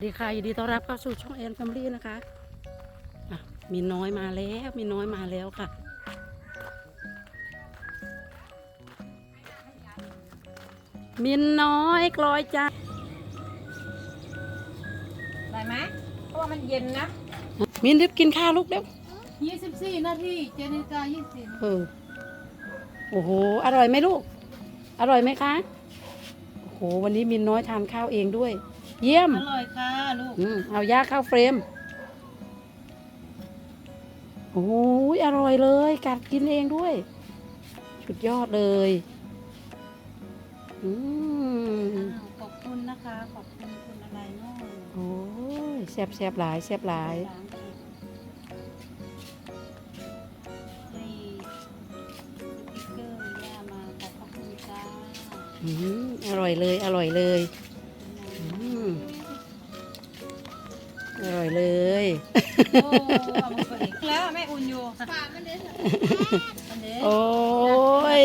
สวัสดีค่ะยินดีต้อนรับเข้าสู่ช่องแอนแฟมิลี่นะคะอะมีน้อยมาแล้วมีน้อยมาแล้วค่ะ มินน้อยกลอยจ้าได้ไหมเพราะว่ามันเย็นนะ มินรีบกินข้าวลูกเร็ว24นาทีเจนิกา20เออโอ้โห อร่อยไหมลูก อร่อยไหมคะ โอ้โห วันนี้มินน้อยทานข้าวเองด้วย เยี่ยม อร่อยค่ะลูกอืมเอาย่าเข้าเฟรม โอ้ยอร่อยเลย กัดกินเองด้วย สุดยอดเลย อืมขอบคุณนะคะ ขอบคุณคุณอะไรเนาะโอ้ยแซ่บแซ่บหลายแซ่บหลายล้างอีกให้สติ๊กเกอร์ย่ามาขอบพระคุณจ้า อืมอร่อยเลย อร่อยเลย ร่อยเลย โอ้เอามาเปิดอีกแล้วแม่อุ่นอยู่ฝามันเด้อมันเด้อโอ้ย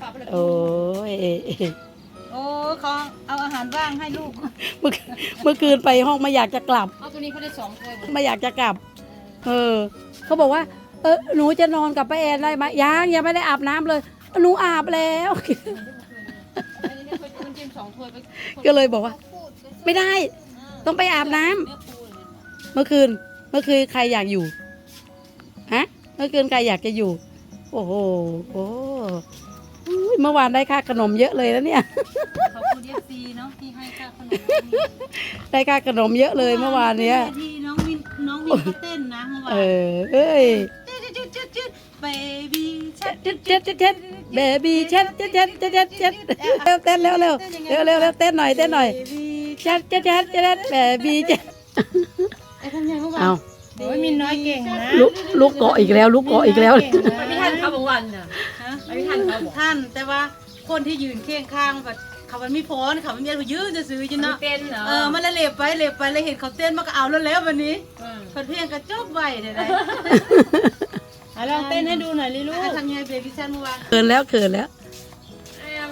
ฝาไปเลยโอ้ย โอ้เขาเอาอาหารว่างให้ลูก เมื่อเมื่อคืนไปห้องไม่อยากจะกลับ เอาตัวนี้เขาได้สองถ้วยหมดไม่อยากจะกลับ เออ เขาบอกว่า เออหนูจะนอนกับป้าแอนได้ไหมยังยังไม่ได้อาบน้ำเลย หนูอาบแล้ว อันนี้เคยกินจิ้มสองถ้วยไปก็เลยบอกว่า ไม่ได้ ต้องไปอาบน้ำ เนื้อปูเลยเนี่ยเมื่อคืน เมื่อคืนใครอยากอยู่ ฮะ เมื่อคืนใครอยากจะอยู่ โอ้โห โอ้อุ๊ยเมื่อวานได้ค่าขนมเยอะเลยแล้วเนี่ย ขอบคุณเอฟซีเนาะที่ให้ค่าขนมได้ค่าขนมเยอะเลยเมื่อวานเนี้ยที่น้องมินน้องมินเขาเต้นนะเมื่อวานเออเอ้ยจุดจุดจุดจุดเบบี้ชัดเจ็ดเจ็ดเจ็ดเจ็ดเบบี้เช็ดเจ็ดเจ็ดเจ็ดเจ็ดเจ็ดเร็วเต้นเร็วเร็วเร็วเร็วเร็วเต้นหน่อยเต้นหน่อยเจ็ดเจ็ดเจ็ดเจ็ดเบบี้เจ็ด ไอ้ทำยังเมื่อวานเอาโอ้ยมินน้อยเก่งนะลุกลุกเกาะอีกแล้วลุกเกาะอีกแล้วไม่ทันเขาบางวันน่ะไม่ทันเขาท่านแต่ว่าคนที่ยืนเคียงข้างแบบเขามันไม่พ้นเขาไม่มีอะไรยืนจะซื้อจินเนาะเต้นเหรอเออมันเลยเหลบไปเหลบไปเลยเห็นเขาเต้นมันก็เอาแล้วแล้ววันนี้เพิ่นเพียงกระจบไว้เดี๋ยวได้ลองเต้นให้ดูหน่อยลิลูกทำยังไงเบบี้ชันเมื่อวานเขินแล้วเขินแล้ว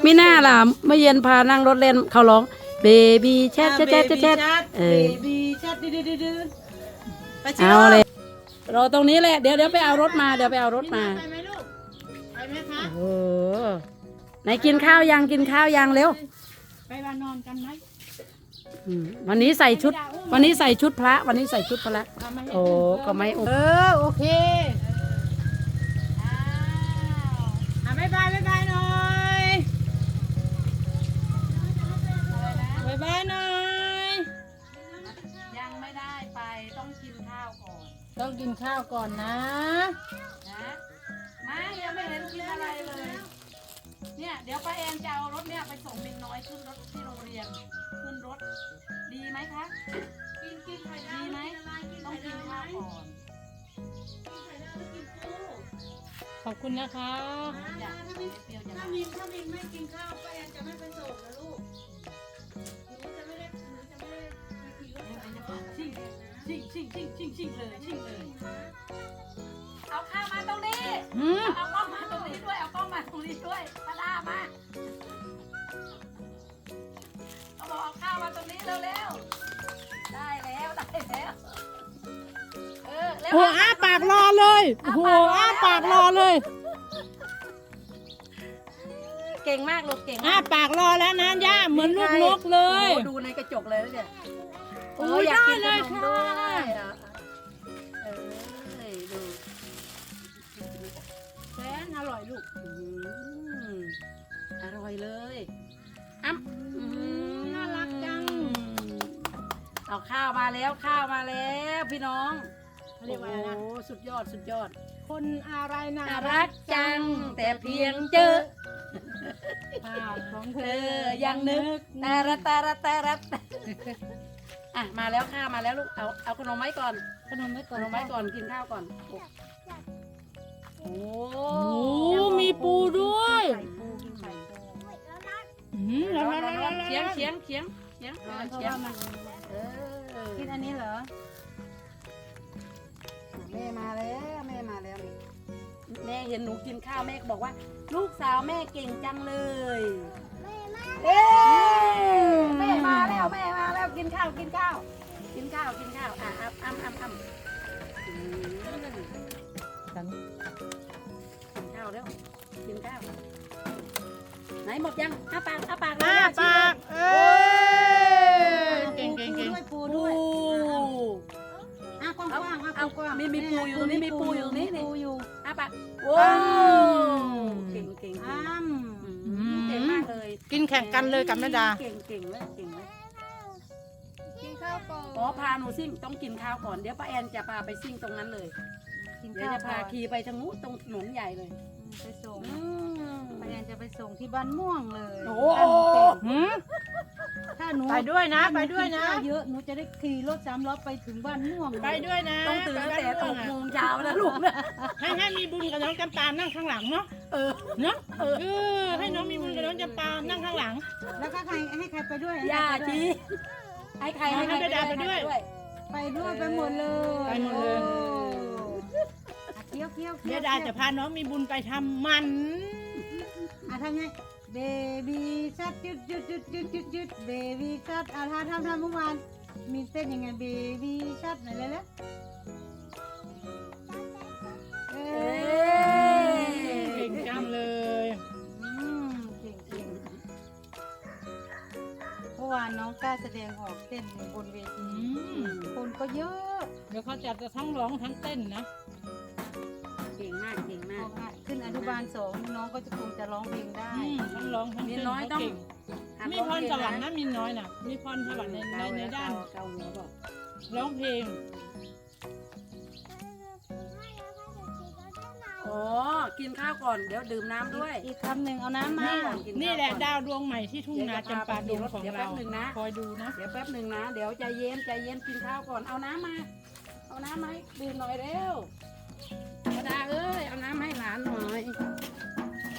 ไม่น่าล่ะเมื่อเย็นพานั่งรถเล่นเขาร้อง เบบี้แชทแชทแชทแชทเอเบอบี้ชัดดื้อดื้อดื้อไปชิเอาเลยรอตรงนี้แหละเดี๋ยวเดี๋ยวไปเอารถมาเดี๋ยวไปเอารถมาไปไหมลูกไปไหมคะโอ้โหไหนกินข้าวยังกินข้าวยังเร็วไปวานนอนกันไหมอืมวันนี้ใส่ชุด วันนี้ใส่ชุดพระ วันนี้ใส่ชุดพระโอ้ก็ไม่โอ้เออโอเคอ่าบ๊ายบายบ๊ายบายหน่อย บ๊ายบายหน่อย ยังไม่ได้ไปต้องกินข้าวก่อนต้องกินข้าวก่อนนะ นะมายังไม่เห็นกินอะไรเลย เนี่ยเดี๋ยวป้าแอนจะเอารถเนี่ยไปส่งบินน้อยขึ้นรถที่โรงเรียน ขึ้นรถ ดีไหมคะ กินกินไข่ดีไหมต้องกินข้าวก่อนขอบคุณนะคะอยากเปรี้ยวจะถ้ามินถ้ามินไม่กินข้าวป้าแอนจะไม่ไปส่งนะลูก ชิ่งชิ่งชิ่งชิ่งชิ่งชิงเลยชิ่งเลยเอาข้ามาตรงนี้หืมเอากล้องมาตรงนี้ด้วย เอากล้องมาตรงนี้ด้วยปลาดามาเขาบอกเอาข้าวมาตรงนี้เร็วๆ ได้แล้วได้แล้ว เออเร็วโอ้อ้าปากรอเลยโอ้อ้าปากรอเลย เก่งมากลูกเก่งอ้ามากปากรอแล้วนะย่าเหมือนลูกนกเลยโอ้โหดูในกระจกเลยนะเนี่ยโอ้ยอยากกินได้ขเลยนมค่ะด้วยอะเออดูแสนอร่อยลูกอืมอร่อยเลยอ้ำอืมน่ารักจัง เอาข้าวมาแล้วข้าวมาแล้วพี่น้องเขาเรียกว่าอะไรนะ โอ้สุดยอดสุดยอด คนอะไรน่าน่ารักจังแต่เพียงเจอ ภาพของเธเธออยังนึกแต่ระแต่ระแต่ระแต่อะมาแล้วข้าวมาแล้วลูกเอาเอาขนมไว้ก่อนขนมไว้ขก่อนนมไว้ก่อนกินข้าวก่อนโอ้โอ้มีปูด้วยไข่ปูกินไข่ปูอืมแล้วแล้วแล้วแล้วเคียงเคียงเคียงเคียงเออเคียงเออกินอันนี้เหรอแม่มาแล้วแม่มาแล้วนี่ แม่เห็นหนูกินข้าวแม่ก็บอกว่า ลูกสาวแม่เก่งจังเลยไม่ไม่เอ๊แม่มาแล้วแม่มาแล้วกินข้าวกินข้าว กินข้าวกินข้าวอะอ้ำอ้ำอ้ำอ้ำอืมกินข้าวแล้วกินข้าวไหนหมดยังอ้าปากอ้าปากหน้าเลยปากเอ้ยเก่งเก่งเก่งปูด้วยอะกว้างกว้างอะเอากว้างมีมีปูอยู่นี่มีปูอยู่นี่นี่ปูอยู่อ้า ปากโว้เก่งเก่งเก่งอ้ำอืมเก่งมากเลยกินแข่งกันเลยกับแม่ดา เก่งเก่งเลยเก่ง อนอ๋อพาหนูซิ่งต้องกินข้าวก่อนเดี๋ยวป้าแอนจะพาไปซิ่งตรงนั้นเลยกินเดี๋ยวข้าวจะพาขี่ไปทางนู้นตรงถนนใหญ่เลยไปส่งอืมพยานจะไปส่งที่บ้านม่วงเลยโอ้หืมถ้าหนูไปด้วยนะถ้าหไปด้วยนะกิข้าเยอะหนูจะได้ขี่รถสามล้อไปถึงบ้านม่วงเลยไปด้วยนะต้องตื่นตั้งแต่ไปหบ้านกม่โมวงงเช้านะลูกนะอะให้ให้มีบุญกับน้องจำปานั่งข้างหลังเนาะเออเนาะเออให้น้องมีบุญกับน้องจำปานั่งข้างหลัง แล้วก็ใครให้ใครไปด้วยย่าชีให้ใคร ให้ใครให้ไปดาไปด้วย ไปด้วยไปหมดเลยไปหมดเลย โอ้อะเคี้ยวเคี้ยวเดี๋ยวดาจะพาน้องมีบุญไปทำมัน อะทำไงเบบี้ชัดจุดจุดจุดจุดจุดจุดเบบี้ชัดอะทำทำทำเมื่อวานมีเต้นยังไงเบบี้ชัดไหนเลยแล้วเแสดงออกเต้นบนเวอืทีมคนก็เยอะเดี๋ยวเขาจะจะทั้งร้องทั้งเต้นนะเก่งมากเก่งบมาอกกว่าขึ้นอนุบาลสองน้องก็จะคงจะร้องเพลงได้ อืมทั้งร้องทั้งมีเต้นน้อยเขาต้องเก่งหัดมีร้องพรเพลงสวรรค์นะมีน้อยน่ะมีพรสวรรค์ในในในด้านเกาหัวบอกร้องเพลง อ๋อ กินข้าวก่อนเดี๋ยวดื่มน้ำด้วย อีกคำหนึ่งเอาน้ำมา นี่กินข้าวนี่แหละก่อนดาวดวงใหม่ที่ทุ่งนาจำปาดงของเดี๋ยวแป๊เราบหนึ่งนะคอยดูนะ เดี๋ยวแป๊บหนึ่งนะ เดี๋ยวใจเย็นใจเย็นกินข้าวก่อน เอาน้ำมา เอาน้ำมาให้ดื่มหน่อยเร็วกระดาเอ้ย เอาน้ำให้หลานหน่อย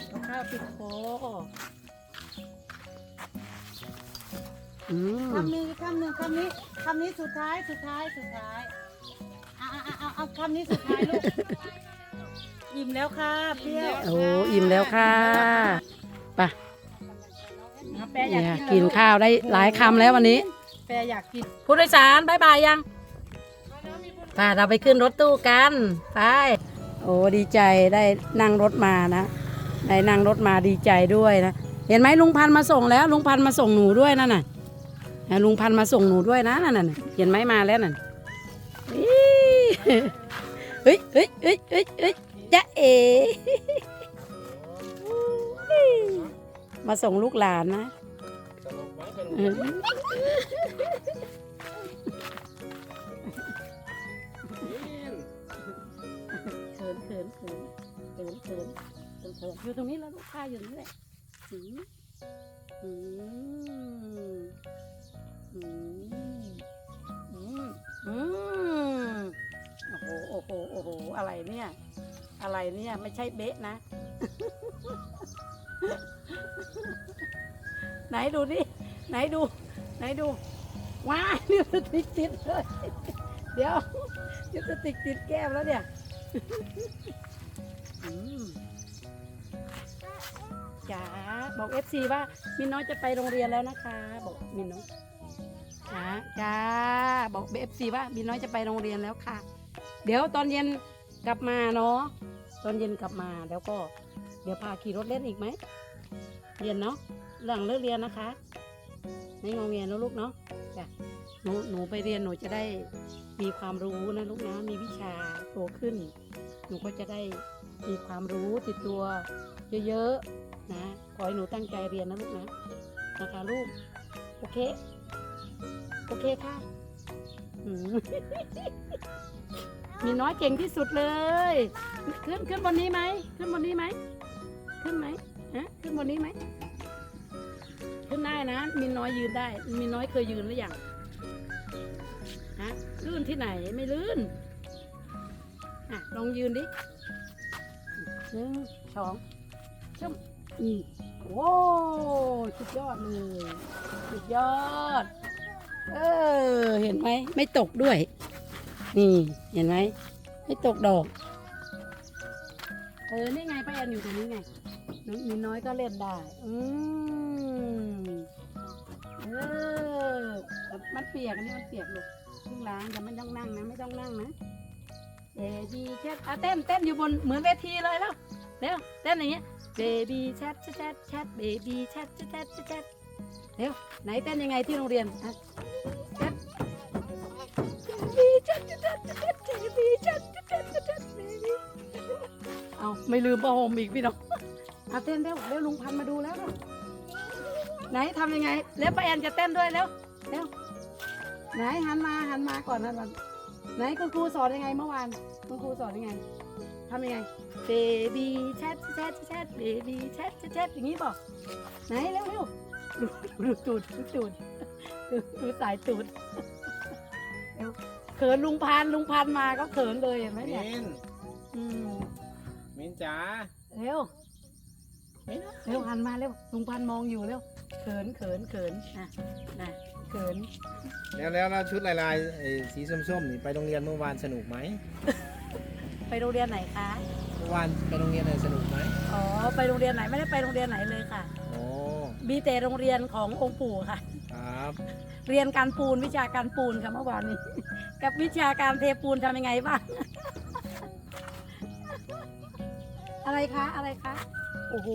เอาข้าวติดคออืมคำหนึ่งอีกคำหนึ่งคำนี้คำนี้สุดท้ายสุดท้ายสุดท้ายเอาเอาเอาเอาคำนี้สุดท้ายลูก อิ่มแล้วค่ะเปรี้ยวโอ้อิ่มแล้วค่ะไปนะแปรอยากเนี่ยกินกินข้าวได้หลายคำแล้ววันนี้ แปรอยากกินผู้โดยสารบายบายยังไปเราไปขึ้นรถตู้กัน ไป โอ้ดีใจได้นั่งรถมานะได้นั่งรถมาดีใจด้วยนะ เห็นไหมลุงพันธุ์มาส่งแล้ว ลุงพันธุ์มาส่งหนูด้วยนั่นน่ะอะลุงพันธุ์มาส่งหนูด้วยนะนั่นน่ะเห็นไหมมาแล้วนั่นอี๋เฮ้ยเฮ้ยเฮ้ยเฮ้ยเฮ้ย จ๊ะเอ มาส่งลูกหลานนะอืมเขินเขินเขินเขินเขินเขินเขินอยู่ตรงนี้แล้วลูกค้าอยู่นี่แหละอืมอืมอืมอืมอืมโอ้โห โอ้โห โอ้โห อะไรเนี่ย อะไรเนี่ยไม่ใช่เบ๊ะนะ ไหนดูดิไหนดู ไหนดู ว้ายนี่สติกติดเลย เดี๋ยวนี่สติกติดแก้มแล้วเนี่ยอืมจ๋าบอกเอฟซีว่ามินน้อยจะไปโรงเรียนแล้วนะคะ บอกมินน้อยจ๋าจ้าบอกเอฟซีว่ามินน้อยจะไปโรงเรียนแล้วค่ะ เดี๋ยวตอนเย็นกลับมาเนาะ ตอนเย็นกลับมาแล้วก็เดี๋ยวพาขี่รถเล่นอีกไหมเรียนเนาะหลังเลิกเรียนนะคะ ไม่งอแงนะลูกเนาะจ้ะหนูหนูไปเรียนหนูจะได้มีความรู้นะลูกนะมีวิชาโตขึ้น หนูก็จะได้มีความรู้ติดตัวเยอะๆนะขอให้หนูตั้งใจเรียนนะลูกนะนะคะลูกโอเค โอเคค่ะ อืม มีน้อยเก่งที่สุดเลย ขึ้นขึ้นบนนี้ไหม ขึ้นบนนี้ไหม ขึ้นไหมฮะขึ้นบนนี้ไหม ขึ้นได้นะ มีน้อยยืนได้ มีน้อยเคยยืนหรือยังฮะลื่นที่ไหนไม่ลื่นอะลองยืนดิหนึ่งสองชมนี่โว้สุดยอดเลยสุดยอด เออ เห็นไหม ไม่ตกด้วย นี่เห็นไหมไม่ตกดอก เออ นี่ไงป้าแอนอยู่ตรงนี้ไง น้องนน้อยก็เล่นได้ อืมเออ มันเปียกอันนี้มันเปียกลูกซึ่งล้างแต่ไม่ต้องนั่งนะ ไม่ต้องนั่งนะ เบบี้แชทอะเต้นเต้นอยู่บนเหมือนเวทีเลยแล้วเร็วเต้นอย่างเงี้ย เบบี้แชทแชทแชทเบบี้แชทแชทแชทเร็วไหนเต้นยังไงที่โรงเรียนอะ ไม่ลืมประหมอีกพี่น้องอะเต้นเร็วเร็วลุงพันมาดูแล้วเร็วไหนทำยังไงแล้วป้าแอนจะเต้นด้วยเร็วเร็วไหนหันมาหันมาก่อนหันมาไหนคุณครูสอนยังไงเมื่อวานคุณครูสอนยังไงทำยังไงเบบี้แชทแชทแชทเบบี้แชทแชทอย่างนี้บอกไหนเร็วเร็วดูดูตูดดูตูดดูดูสายตูดเขินลุงพันลุงพันมาก็เขินเลยเห็นไหมเนี่ยอืม จ๋าเร็วเร็วหันมาเร็วลุงพันธุ์มองอยู่เร็วเขินเขินเขินอะนะเขินแล้วแล้วแล้วชุดลายลายๆไอ้สีส้มๆนี่ไปโรงเรียนเมื่อวานสนุกไหมไปโรงเรียนไหนคะเมื่อวานไปโรงเรียนไหนสนุกไหมอ๋อไปโรงเรียนไหนไม่ได้ไปโรงเรียนไหนเลยค่ะโอ้มีแต่โรงเรียนขององค์ปู่ค่ะ ครับ เรียนการปูนวิชาการปูนค่ะเมื่อวานนี้ กับวิชาการเทปูนทำยังไงบ้าง อะไรคะอะไรคะโอ้โห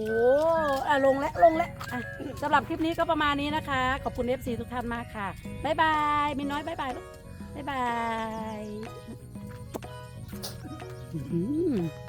อะลงแล้วลงแล้วอะสำหรับคลิปนี้ก็ประมาณนี้นะคะ ขอบคุณเอฟซีทุกท่านมากค่ะบ๊ายบายมินน้อยบ๊ายบายลูกบ๊ายบาย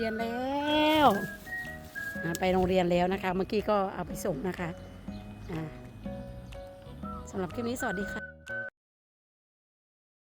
รงเรียนแล้วไปโรงเรียนแล้วนะคะ เมื่อกี้ก็เอาไปส่งนะคะสำหรับคลิปนี้สวัสดีค่ะ